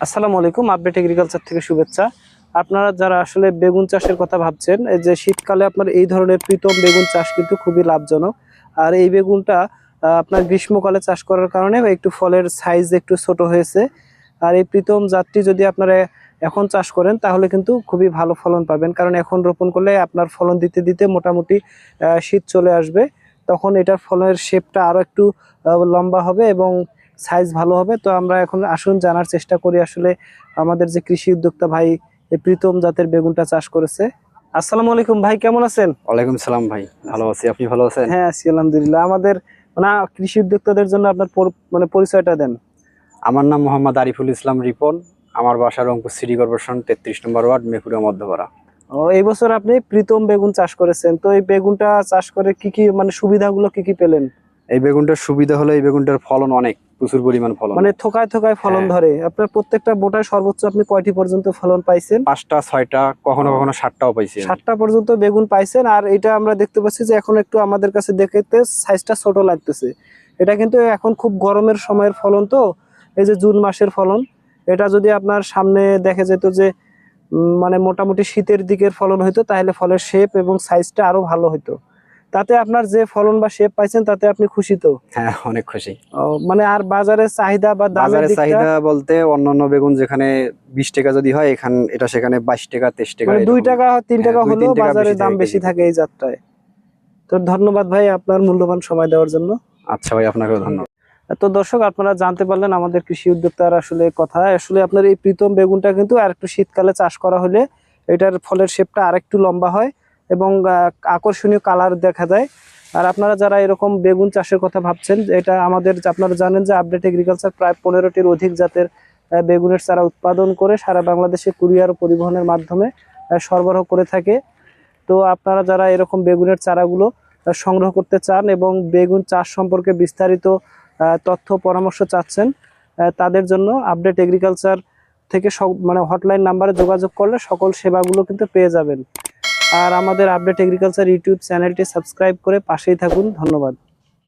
আসসালামু আলাইকুম update agriculture থেকে শুভেচ্ছা। আপনারা যারা আসলে বেগুন চাষের কথা ভাবছেন যে শীতকালে আপনার এই ধরনের প্রীতম বেগুন চাষ কিন্তু খুবই লাভজনক। আর এই বেগুনটা আপনার গ্রীষ্মকালে চাষ করার কারণে একটু ফলের সাইজ একটু ছোট হয়েছে। আর এই প্রীতম জাতটি যদি আপনারা এখন চাষ করেন, তাহলে কিন্তু খুবই ভালো ফলন পাবেন। কারণ এখন রোপণ করলে আপনার ফলন দিতে দিতে মোটামুটি শীত চলে আসবে। তখন এটার ফলনের শেপটা আরও একটু লম্বা হবে এবং সাইজ ভালো হবে তো আমরা এখন আসুন জানার চেষ্টা করি আসলে আমাদের যে কৃষি উদ্যোক্তা ভাই এই প্রীতম জাতের বেগুনটা চাষ করেছে। আসসালামু আলাইকুম ভাই কেমন আছেন? ওয়ালাইকুম সালাম ভাই ভালো আছি। আপনি ভালো আছেন? হ্যাঁ আছি আলহামদুলিল্লাহ। আমাদের মানে কৃষি উদ্যোক্তাদের জন্য আপনার মানে পরিচয়টা দেন। আমার নাম মোহাম্মদ আরিফুল ইসলাম রিপন আমার বাসা রংপুর সিটি কর্পোরেশন তেত্রিশ নম্বর ওয়ার্ড মেকুরিয়া মধ্যপাড়া। এই বছর আপনি প্রীতম বেগুন চাষ করেছেন তো এই বেগুনটা চাষ করে কি কি মানে সুবিধাগুলো কি কি পেলেন? এই বেগুনটার সুবিধা হলো এই বেগুনটার ফলন অনেক। প্রচুর পরিমাণ ফলন। মানে থোকায় থোকায় ফলন হ্যাঁ। ধরে। আপনার প্রত্যেকটা বোটায় সর্বোচ্চ আপনি কয়টি পর্যন্ত ফলন পাইছেন? পাঁচটা ছয়টা কখনো কখনো সাতটাও পাইছি। সাতটা পর্যন্ত বেগুন পাইছেন আর এটা আমরা দেখতে পাচ্ছি যে এখন একটু আমাদের কাছে দেখতে সাইজটা ছোট লাগতেছে। এটা কিন্তু এখন খুব গরমের সময়ের ফলন তো এই যে জুন মাসের ফলন। এটা যদি আপনার সামনে দেখে যেত যে মানে মোটামুটি শীতের দিকের ফলন হইতো তাহলে ফলের শেপ এবং সাইজটা আরও ভালো হতো তাতে আপনার যে ফলন বা শেপ পাইছেন তাতে আপনি খুশি তো? হ্যাঁ অনেক খুশি। মানে আর বাজারের চাহিদা বা বাজারের চাহিদা বলতে অন্যান্য বেগুন যেখানে বিশ টাকা যদি হয় এখান এটা সেখানে বাইশ টাকা তেইশ টাকা মানে দুই টাকা তিন হ্যাঁ, টাকা হলেও টাকা বাজারে দাম বেশি থাকে এই যাত্রায়। তো ধন্যবাদ ভাই আপনার মূল্যবান সময় দেওয়ার জন্য। আচ্ছা ভাই আপনাকেও ধন্যবাদ। তো দর্শক আপনারা জানতে পারলেন আমাদের কৃষি উদ্যোক্তার আসলে কথা। আসলে আপনার এই প্রীতম বেগুনটা কিন্তু আর একটু শীতকালে চাষ করা হলে এটার ফলের শেপটা আর একটু লম্বা হয়। এবং আকর্ষণীয় কালার দেখা যায়। আর আপনারা যারা এরকম বেগুন চাষের কথা ভাবছেন এটা আমাদের আপনারা জানেন যে আপডেট এগ্রিকালচার প্রায় পনেরোটির অধিক জাতের বেগুনের চারা উৎপাদন করে সারা বাংলাদেশে কুরিয়ার পরিবহনের মাধ্যমে সরবরাহ করে থাকে। তো আপনারা যারা এরকম বেগুনের চারাগুলো সংগ্রহ করতে চান এবং বেগুন চাষ সম্পর্কে বিস্তারিত তথ্য পরামর্শ চাচ্ছেন তাদের জন্য আপডেট এগ্রিকালচার থেকে সব মানে হটলাইন নাম্বারে যোগাযোগ করলে সকল সেবাগুলো কিন্তু পেয়ে যাবেন। আর আমাদের আপডেট এগ্রিকালচার ইউটিউব চ্যানেলটি সাবস্ক্রাইব করে পাশেই থাকুন। ধন্যবাদ।